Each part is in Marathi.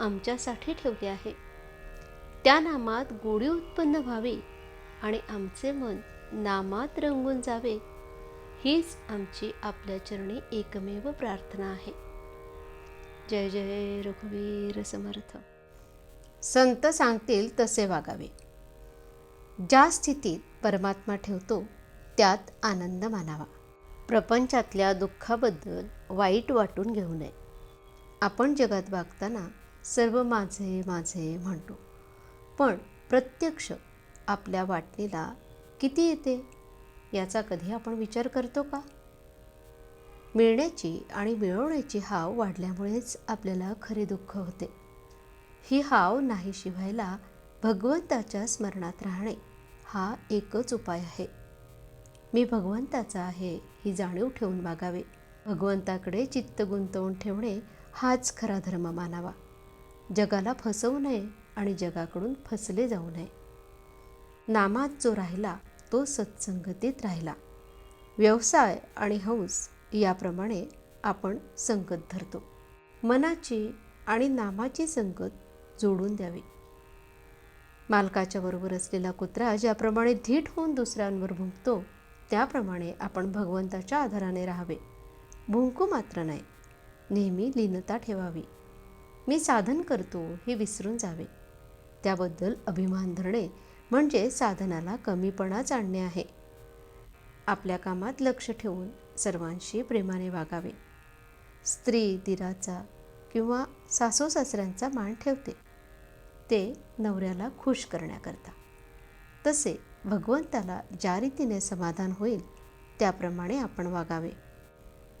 आमच्यासाठी ठेवले आहे. त्या नामात गोडी उत्पन्न व्हावी आणि आमचे मन नामात रंगून जावे हीच आमची आपल्या चरणी एकमेव प्रार्थना आहे. जय जय रघुवीर समर्थ. संत सांगतील तसे वागावे. ज्या स्थितीत परमात्मा ठेवतो त्यात आनंद मानावा. प्रपंचातल्या दुःखाबद्दल वाईट वाटून घेऊ नये. आपण जगात वागताना सर्व माझे माझे म्हणतो. पण प्रत्यक्ष आपल्या वाटणीला किती येते? याचा कधी आपण विचार करतो का? मिळण्याची आणि मिळवण्याची हाव वाढल्यामुळेच आपल्याला खरे दुःख होते. ही हाव नाही शिवायला भगवंताच्या स्मरणात राहणे हा एकच उपाय आहे. मी भगवंताचा आहे ही जाणीव ठेवून वागावे. भगवंताकडे चित्त गुंतवून ठेवणे हाच खरा धर्म मानावा. जगाला फसवू नये आणि जगाकडून फसले जाऊ नये. नामात जो राहिला तो सत्संगतीत राहिला. व्यवसाय आणि हौस याप्रमाणे आपण संगत धरतो. मनाची आणि नामाची संगत जोडून द्यावी. मालकाच्या बरोबर असलेला कुत्रा ज्याप्रमाणे धीट होऊन दुसऱ्यांवर भुंकतो त्याप्रमाणे आपण भगवंताच्या आधाराने राहावे. भुंकू मात्र नाही. नेहमी लीनता ठेवावी. मी साधन करतो हे विसरून जावे. त्याबद्दल अभिमान धरणे म्हणजे साधनाला कमीपणाच आणणे आहे. आपल्या कामात लक्ष ठेवून सर्वांशी प्रेमाने वागावे. स्त्री दिराचा किंवा सासू सासऱ्यांचा मान ठेवते. ते नवऱ्याला खुश करण्याकरता. तसे भगवंताला ज्या रीतीने समाधान होईल त्याप्रमाणे आपण वागावे.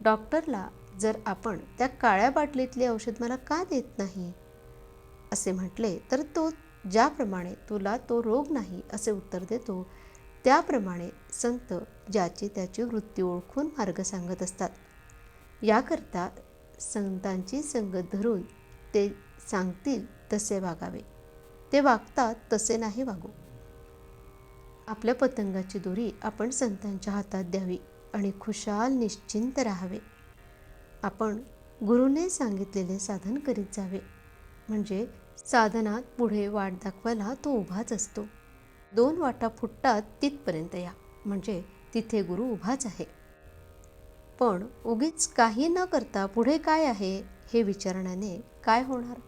डॉक्टरला जर आपण त्या काळ्या बाटलीतले औषध मला का देत नाही? असे म्हटले तर तो ज्याप्रमाणे तुला तो रोग नाही असे उत्तर देतो त्याप्रमाणे संत ज्याची त्याची वृत्ती ओळखून मार्ग सांगत असतात. याकरता संतांची संगत धरून ते सांगतील तसे वागावे. ते वागतात तसे नाही वागू. आपल्या पतंगाची दोरी आपण संतांच्या हातात द्यावी आणि खुशाल निश्चिंत राहावे. आपण गुरुने सांगितलेले साधन करीत जावे. म्हणजे साधनात पुढे वाट दाखवायला तो उभाच असतो. दोन वाटा फुटतात तिथपर्यंत या. म्हणजे तिथे गुरु उभाच आहे. पण उगीच काही न करता पुढे काय आहे हे विचारण्याने काय होणार?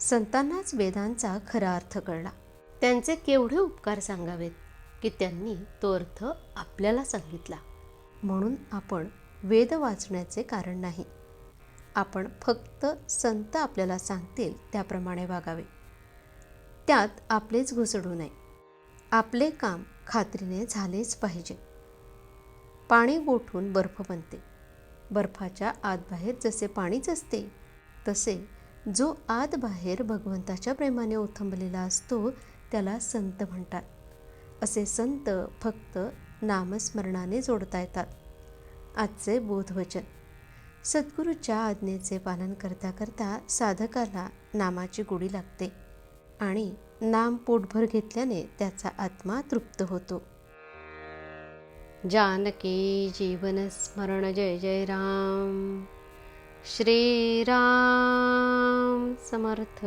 संतांनाच वेदांचा खरा अर्थ कळला. त्यांचे केवढे उपकार सांगावेत की त्यांनी तो अर्थ आपल्याला सांगितला. म्हणून आपण वेद वाचण्याचे कारण नाही. आपण फक्त संत आपल्याला सांगतील त्याप्रमाणे वागावे. त्यात आपलेच घुसडू नये. आपले काम खात्रीने झालेच पाहिजे. पाणी गोठून बर्फ बनते. बर्फाच्या आतबाहेर जसे पाणीच असते तसे जो आत बाहेर भगवंताच्या प्रेमाने ओथंबलेला असतो त्याला संत म्हणतात. असे संत फक्त नामस्मरणाने जोडता येतात. आजचे बोधवचन. सद्गुरूच्या आज्ञेचे पालन करता करता साधकाला नामाची गोडी लागते आणि नाम पोटभर घेतल्याने त्याचा आत्मा तृप्त होतो. जानकी जीवन स्मरण जय जय राम. श्रीराम समर्थ.